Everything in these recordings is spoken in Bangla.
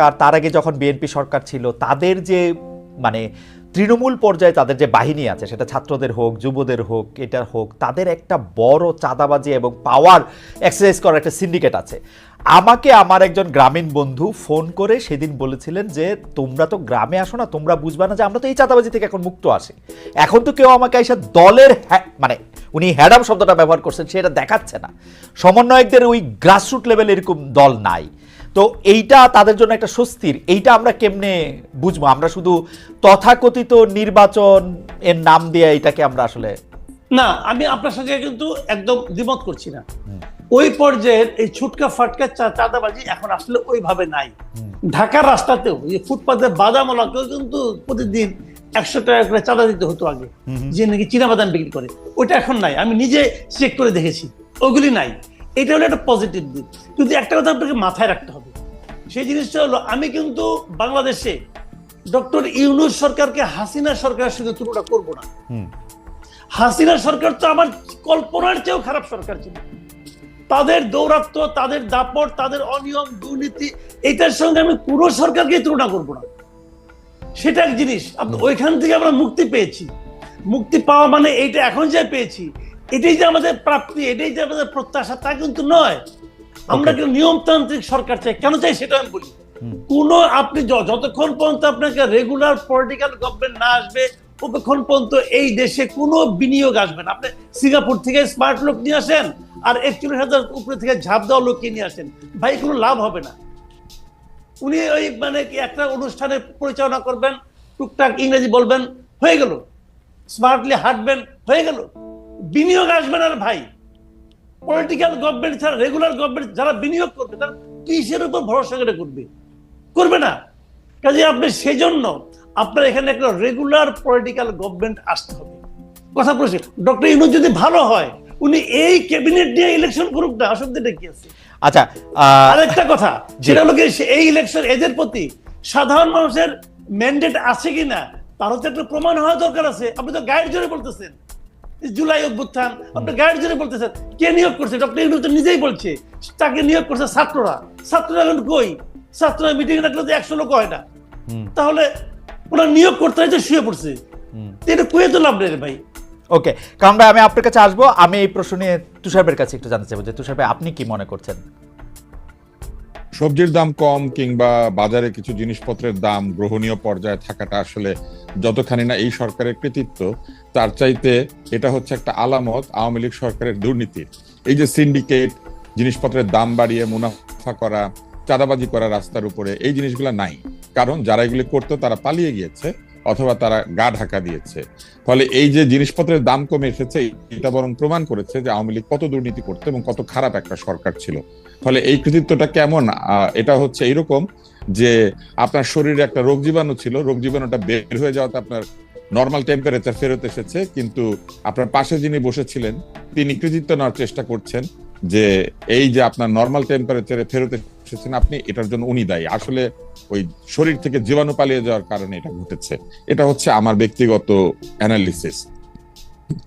সরকার, তার আগে যখন বিএনপি সরকার ছিল, তাদের যে মানে তৃণমূল পর্যায়ে তাদের যে বাহিনী আছে, সেটা ছাত্রদের হোক, যুবদের হোক এটা হোক, তাদের একটা বড় চাঁদাবাজি এবং পাওয়ার এক্সারসাইজ করার একটা সিন্ডিকেট আছে। আমাকে আমার একজন গ্রামীণ বন্ধু ফোন করে সেদিন বলেছিলেন যে, তোমরা তো গ্রামে আসো না, তোমরা বুঝবা না যে আমরা তো এই চাঁদাবাজি থেকে এখন মুক্ত আসি এখন তো কেউ আমাকে এসে দলের মানে উনি হ্যাডাম শব্দটা ব্যবহার করছেন সেটা দেখাচ্ছে না। সমন্বয়কদের ওই গ্রাসরুট লেভেল এরকম দল নাই। তো এইটা তাদের জন্য একটা স্বস্তির। এইটা আমরা কেমনে বুঝব? আমরা শুধু তথাকথিত নির্বাচন এর নাম দিয়ে এটাকে আমরা আসলে না আমি আপনার সঙ্গে কিন্তু একদম দ্বিমত করছি না। ওই পর্যায়ের এই ছুটকা ফাটকা চাঁদাবাজি এখন আসলে ওইভাবে নাই। ঢাকার রাস্তাতেও এই ফুটপাতে বাদামলাকেও কিন্তু প্রতিদিন একশো টাকা করে চাঁদা দিতে হতো আগে। যে নাকি চীনা বাদাম বিক্রি করে। ওইটা এখন নাই। আমি নিজে চেক করে দেখেছি। ওগুলি নাই। এটা হলো একটা পজিটিভ দিক। কিন্তু একটা কথা আপনাকে মাথায় রাখতে হবে। সেই জিনিসটা হলো আমি কিন্তু বাংলাদেশে ডক্টর ইউনুস সরকারকে হাসিনা সরকারের সঙ্গে তুলনা করব না। হাসিনা সরকার তো আমার কল্পনার চেয়েও খারাপ সরকার ছিল। তাদের দৌরাত্ম তাদের দাপট তাদের অনিয়ম দুর্নীতি এটার সঙ্গে আমি পুরো সরকারকে তুলনা করব না। সেটা এক জিনিস। ওইখান থেকে আমরা মুক্তি পেয়েছি। মুক্তি পাওয়া মানে এইটা এখন যে পেয়েছি এটাই যে আমাদের প্রাপ্তি এটাই যে আমাদের প্রত্যাশা তা কিন্তু নয়। আমরা কিন্তু নিয়মতান্ত্রিক সরকার চাই। কেন চাই? সেটা আমি বলি। কোন আপনি যতক্ষণ পর্যন্ত আপনাকে রেগুলার পলিটিক্যাল গভর্নমেন্ট না আসবে ততক্ষণ পর্যন্ত এই দেশে কোনো বিনিয়োগ আসবে না। আপনি সিঙ্গাপুর থেকে স্মার্ট লোক নিয়ে আসেন আর একচল্লিশ হাজার উপরে থেকে ঝাঁপ দেওয়া লোককে নিয়ে আসেন। ভাই কোনো লাভ হবে না। উনি ওই মানে কি একটা অনুষ্ঠানে পরিচালনা করবেন টুকটাক ইংরেজি বলবেন হয়ে গেল। স্মার্টলি হাঁটবেন হয়ে গেল। বিনিয়োগ আসবে না ভাই। পলিটিক্যাল গভর্নমেন্ট ছাড়া রেগুলার গভর্নমেন্ট যারা বিনিয়োগ করবে তারা কিসের উপর ভরসা করে করবে? করবে না। কাজে আপনি সেজন্য আপনার এখানে একটা রেগুলার পলিটিক্যাল গভর্নমেন্ট আসতে হবে। কথা বলছি ডক্টর ইউনুস যদি ভালো হয় উনি এই ক্যাবিনেট নিয়ে ইলেকশন করুক না অসুবিধাটা কি আছে? আচ্ছা আরেকটা কথা। সেটা হলো এই ইলেকশন এদের প্রতি সাধারণ মানুষের ম্যান্ডেট আছে কিনা তারও তো একটা প্রমাণ হওয়া দরকার আছে। আপনি তো গাইড জোরে বলতেছেন। জুলাই অভ্যুত্থান আপনি গাড়ি জোরে বলতেছেন কে নিয়োগ করছে? ডক্টর ইউনুস তো নিজেই বলছে তাকে নিয়োগ করছে ছাত্ররা। ছাত্ররা এখন কই? ছাত্ররা মিটিং রাখলে তো একশো লোক হয় না। তাহলে ওরা নিয়োগ করতে হয়তো শুয়ে পড়ছে। এটা কুয়ে তো লাভ নেই ভাই। ওকে কারণ আমি আপনার কাছে আসব আমি এই প্রশ্ন নিয়ে তুষারবের কাছে একটু জানতে চাইব যে তুষার ভাই আপনি কি মনে করছেন? সবজির দাম কম কিংবা বাজারে কিছু জিনিসপত্রের দাম গ্রহণীয় পর্যায়ে থাকাটা আসলে যতখানি না এই সরকারের কৃতিত্ব, তার চাইতে এটা হচ্ছে একটা আলামত আওয়ামী লীগ সরকারের দুর্নীতি এই যে সিন্ডিকেট, জিনিসপত্রের দাম বাড়িয়ে মুনাফা করা, চাঁদাবাজি করা রাস্তার উপরে, এই জিনিসগুলো নাই। কারণ যারা এগুলি করতো, তারা পালিয়ে গিয়েছে। অথবা তারা গা ঢাকা দিয়েছে। ফলে এই যে জিনিসপত্রের দাম কমে এসেছে, এটা বরং প্রমাণ করেছে যে আওয়ামী লীগ কত দুর্নীতি করতে এবং কত খারাপ একটা সরকার ছিল। ফলে এই কৃতিত্বটা কেমন? এটা হচ্ছে এইরকম যে আপনার শরীরে একটা রোগ জীবাণু ছিল, রোগ জীবাণুটা বের হয়ে যাওয়াতে আপনার নর্মাল টেম্পারেচার ফেরত এসেছে, কিন্তু আপনার পাশে যিনি বসেছিলেন, তিনি কৃতিত্ব নেওয়ার চেষ্টা করছেন যে এই যে আপনার নর্মাল টেম্পারেচারে ফেরত এসেছেন আপনি, এটার জন্য উনি দায়ী। আসলে ওই শরীর থেকে জীবাণু পালিয়ে যাওয়ার কারণে এটা ঘটেছে। এটা হচ্ছে আমার ব্যক্তিগত অ্যানালিসিস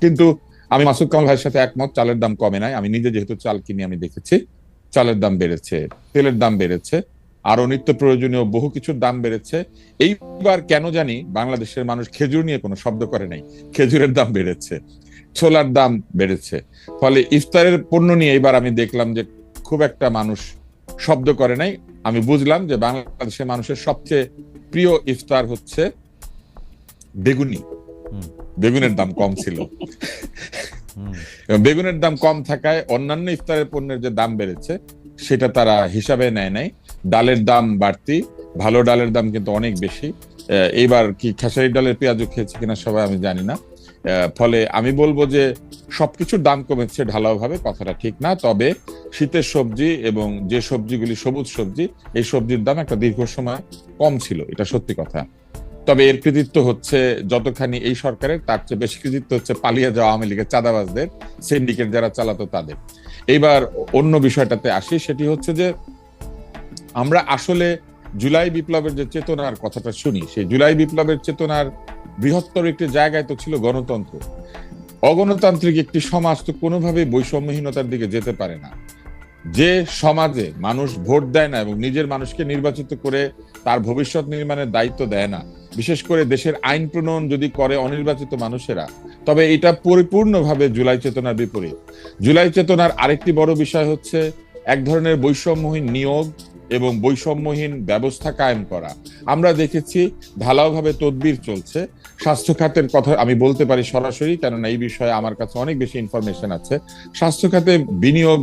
কিন্তু আমি মাসুদ কামাল ভাইয়ের সাথে একমত, চালের দাম কমে নাই। আমি নিজে যেহেতু চাল কিনে, আমি দেখেছি, চালের দাম বেড়েছে, তেলের দাম বেড়েছে আরও নিত্য প্রয়োজনীয় বহু কিছুর দাম বেড়েছে। এইবার কেন জানি বাংলাদেশের মানুষ খেজুর নিয়ে কোনো শব্দ করে নাই। খেজুরের দাম বেড়েছে, ছোলার দাম বেড়েছে। ফলে ইফতারের পণ্য নিয়ে এবার আমি দেখলাম যে খুব একটা মানুষ শব্দ করে নাই। আমি বুঝলাম যে বাংলাদেশের মানুষের সবচেয়ে প্রিয় ইফতার হচ্ছে বেগুনি। বেগুনের দাম কম ছিল। বেগুনের দাম কম থাকায় অন্যান্য ইফতারের পণ্যের যে দাম বেড়েছে সেটা তারা হিসাবে নেয় নাই। ডালের দাম বাড়তি ভালো ডালের দাম কিন্তু অনেক বেশি। আহ, এইবার কি খেসারি ডালের পেঁয়াজও খেয়েছে কিনা সবাই আমি জানি না। ফলে আমি বলব যে সবকিছুর দাম কমেছে ঢালাও ভাবে কথাটা ঠিক না। তবে শীতের সবজি এবং যে সবজিগুলি সবুজ সবজি, এই সবজির দাম একটা দীর্ঘ সময় কম ছিল, এটা সত্যি কথা। তবে এর কৃতিত্ব হচ্ছে যতখানি এই সরকারের, তার চেয়ে বেশি কৃতিত্ব হচ্ছে পালিয়ে যাওয়া আওয়ামী লীগের চাঁদাবাজদের, সিন্ডিকেট যারা চালাতো তাদের। এইবার অন্য বিষয়টাতে আসি, সেটি হচ্ছে যে আমরা আসলে জুলাই বিপ্লবের যে চেতনার কথাটা শুনি, সেই জুলাই বিপ্লবের চেতনার বৃহত্তর একটি জায়গায় তো ছিল গণতন্ত্র। অগণতান্ত্রিক একটি সমাজ তো কোনোভাবেই বৈষম্যহীনতার দিকে যেতে পারে না। যে সমাজে মানুষ ভোট দেয় না এবং নিজের মানুষকে নির্বাচিত করে তার ভবিষ্যৎ নির্মাণের দায়িত্ব দেয় না, বিশেষ করে দেশের আইন প্রণয়ন যদি করে অনির্বাচিত মানুষেরা, তবে এটা পরিপূর্ণভাবে জুলাই চেতনার বিপরীত। জুলাই চেতনার আরেকটি বড় বিষয় হচ্ছে এক ধরনের বৈষম্যহীন নিয়োগ এবং বৈষম্যহীন ব্যবস্থা কায়েম করা। আমরা দেখেছি ঢালাওভাবে তদবির চলছে। স্বাস্থ্য খাতের কথা আমি বলতে পারি সরাসরি, কেননা এই বিষয়ে আমার কাছে অনেক বেশি ইনফরমেশন আছে। স্বাস্থ্য খাতে বিনিয়োগ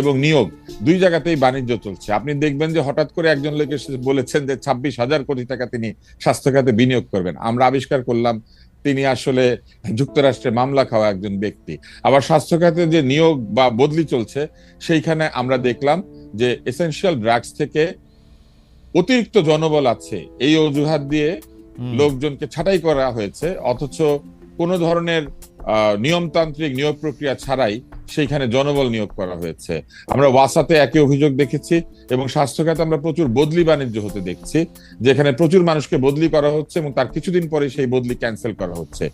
এবং নিয়োগ দুই জায়গাতেই বাণিজ্য চলছে। আপনি দেখবেন যে হঠাৎ করে একজন লোক এসে বলেছেন যে ছাব্বিশ হাজার কোটি টাকা তিনি স্বাস্থ্য খাতে বিনিয়োগ করবেন। আমরা আবিষ্কার করলাম তিনি আসলে যুক্তরাষ্ট্রে মামলা খাওয়া একজন ব্যক্তি। আবার স্বাস্থ্য খাতে যে নিয়োগ বা বদলি চলছে সেইখানে আমরা দেখলাম যে এসেনশিয়াল ড্রাগস থেকে অতিরিক্ত জনবল আছে। এই অজুহাত দিয়ে লোকজনকে ছাঁটাই করা হয়েছে। অথচ কোনো ধরনের আহ, নিয়মতান্ত্রিক নিয়োগ প্রক্রিয়া ছাড়াই সেইখানে জনবল নিয়োগ করা হয়েছে। আমরা ওয়াসাতে একই অভিযোগ দেখেছি এবং স্বাস্থ্য খাতে আমরা প্রচুর বদলি বাণিজ্য হতে দেখছি, যেখানে প্রচুর মানুষকে বদলি করা হচ্ছে এবং তার কিছুদিন পরে সেই বদলি ক্যান্সেল করা হচ্ছে।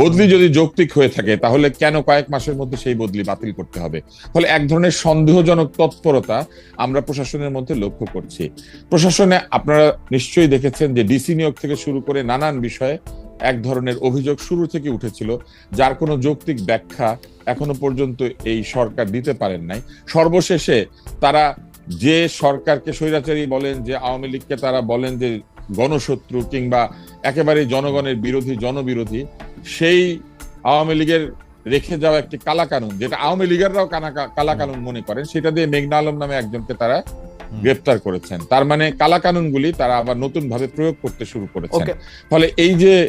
বদলি যদি যৌক্তিক হয়ে থাকে, তাহলে কেন কয়েক মাসের মধ্যে সেই বদলি বাতিল করতে হবে? ফলে এক ধরনের সন্দেহজনক তৎপরতা আমরা প্রশাসনের মধ্যে লক্ষ্য করছি। প্রশাসনে আপনারা নিশ্চয়ই দেখেছেন যে ডিসি নিয়োগ থেকে শুরু করে নানান বিষয়ে এক ধরনের অভিযোগ শুরু থেকে উঠেছিল, যার কোনো যৌক্তিক ব্যাখ্যা এখনও পর্যন্ত এই সরকার দিতে পারেন নাই। সর্বশেষে তারা যে সরকারকে স্বৈরাচারী বলেন, যে আওয়ামী লীগকে তারা বলেন যে গণশত্রু কিংবা একেবারে জনগণের বিরোধী, জনবিরোধী, সেই আওয়ামী লীগের রেখে যাওয়া একটি কালা কানুন যেটা আওয়ামী লীগেররাও কানা- কালা কানুন মনে করেন, সেটা দিয়ে মেঘনা আলম নামে একজনকে তারা গ্রেপ্তার করেছেন। তার মানে কালা কানুনগুলি তারা আবার নতুন ভাবে প্রয়োগ করতে শুরু করেছেন। ফলে এই যে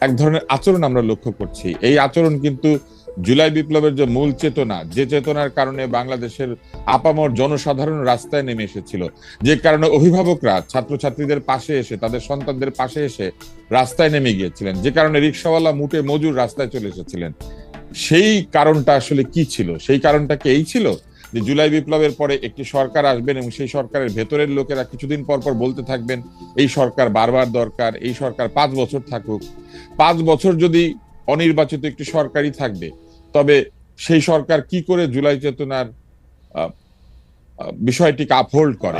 এক ধরনের আচরণ আমরা লক্ষ্য করছি এই আচরণ কিন্তু জুলাই বিপ্লবের যে মূল চেতনা যে চেতনার কারণে বাংলাদেশের আপামর জনসাধারণ রাস্তায় নেমে এসেছিল যে কারণে অভিভাবকরা ছাত্রছাত্রীদের পাশে এসে তাদের সন্তানদের পাশে এসে রাস্তায় নেমে গিয়েছিলেন যে কারণে রিক্সাওয়ালা মুটে মজুর রাস্তায় চলে এসেছিলেন। সেই কারণটা আসলে কি ছিল? সেই কারণটা কি এই ছিল? যে জুলাই বিপ্লবের পরে একটি সরকার আসবেন এবং সেই সরকারের ভেতরের লোকেরা কিছুদিন পর পর বলতে থাকবেন এই সরকার বারবার দরকার এই সরকার পাঁচ বছর থাকুক। পাঁচ বছর যদি অনির্বাচিত একটি সরকারই থাকবে তবে সেই সরকার কি করে জুলাই চেতনার বিষয়টিকে আপহোল্ড করে?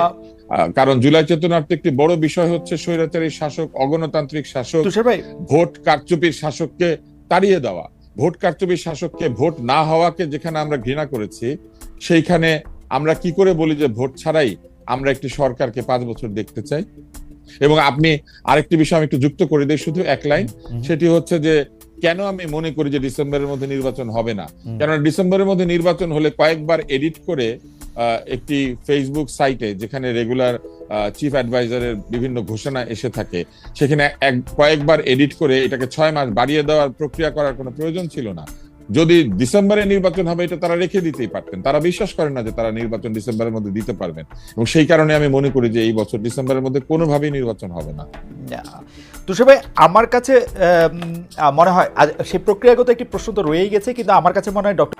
কারণ জুলাই চেতনার তো একটি বড় বিষয় হচ্ছে স্বৈরাচারী শাসক অগণতান্ত্রিক শাসক ভোট কারচুপির শাসককে তাড়িয়ে দেওয়া। ভোট কারচুপির শাসককে ভোট না হওয়াকে যেখানে আমরা ঘৃণা করেছি সেইখানে আমরা কি করে বলি যে ভোট ছাড়াই আমরা একটি সরকারকে পাঁচ বছর দেখতে চাই? এবং আপনি আরেকটি বিষয় আমি একটু যুক্ত করে দিই শুধু এক লাইন। সেটি হচ্ছে যে কেন আমি মনে করি যে ডিসেম্বরের মধ্যে নির্বাচন হবে না। কেননা ডিসেম্বরের মধ্যে নির্বাচন হলে কয়েকবার এডিট করে আহ, একটি ফেসবুক সাইটে যেখানে রেগুলার চিফ অ্যাডভাইজারের বিভিন্ন ঘোষণা এসে থাকে সেখানে এক কয়েকবার এডিট করে এটাকে ছয় মাস বাড়িয়ে দেওয়ার প্রক্রিয়া করার কোনো প্রয়োজন ছিল না। যদি ডিসেম্বরে নির্বাচন হবে, এটা তারা রেখে দিতেই পারতেন। তারা বিশ্বাস করেন না যে তারা নির্বাচন ডিসেম্বরের মধ্যে দিতে পারবেন। এবং সেই কারণে আমি মনে করি যে এই বছর ডিসেম্বরের মধ্যে কোনোভাবেই নির্বাচন হবে না। তুষার ভাই, আমার কাছে মনে হয় সেই প্রক্রিয়াগত একটি প্রশ্ন তো রয়েই গেছে, কিন্তু আমার কাছে মনে হয় ডক্টর